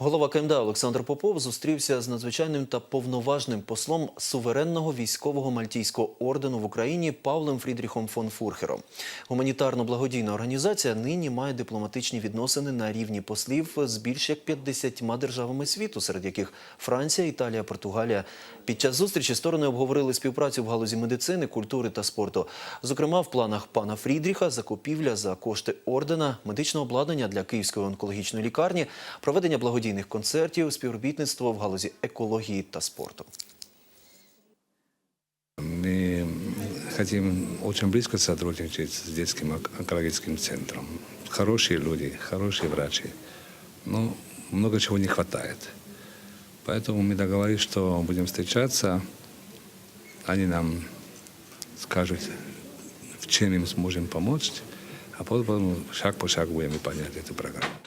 Голова КМДА Олександр Попов зустрівся з надзвичайним та повноважним послом суверенного військового мальтійського ордену в Україні Павлем Фрідріхом фон Фурхером. Гуманітарно-благодійна організація нині має дипломатичні відносини на рівні послів з більш як 50 державами світу, серед яких Франція, Італія, Португалія. Під час зустрічі сторони обговорили співпрацю в галузі медицини, культури та спорту. Зокрема, в планах пана Фрідріха закупівля за кошти ордена медичного обладнання для Київської онкологічної лікарні, проведення благодійних концертів, співробітництво в галузі екології та спорту. Мы хотим очень близко сотрудничать с детским онк- онкологическим центром. Хорошие люди, хорошие врачи. Но много чего не хватает. Поэтому мы договорились, что будем встречаться. Они нам скажут, в чем им сможем помочь. А потом шаг по шагу будем выполнять эту программу.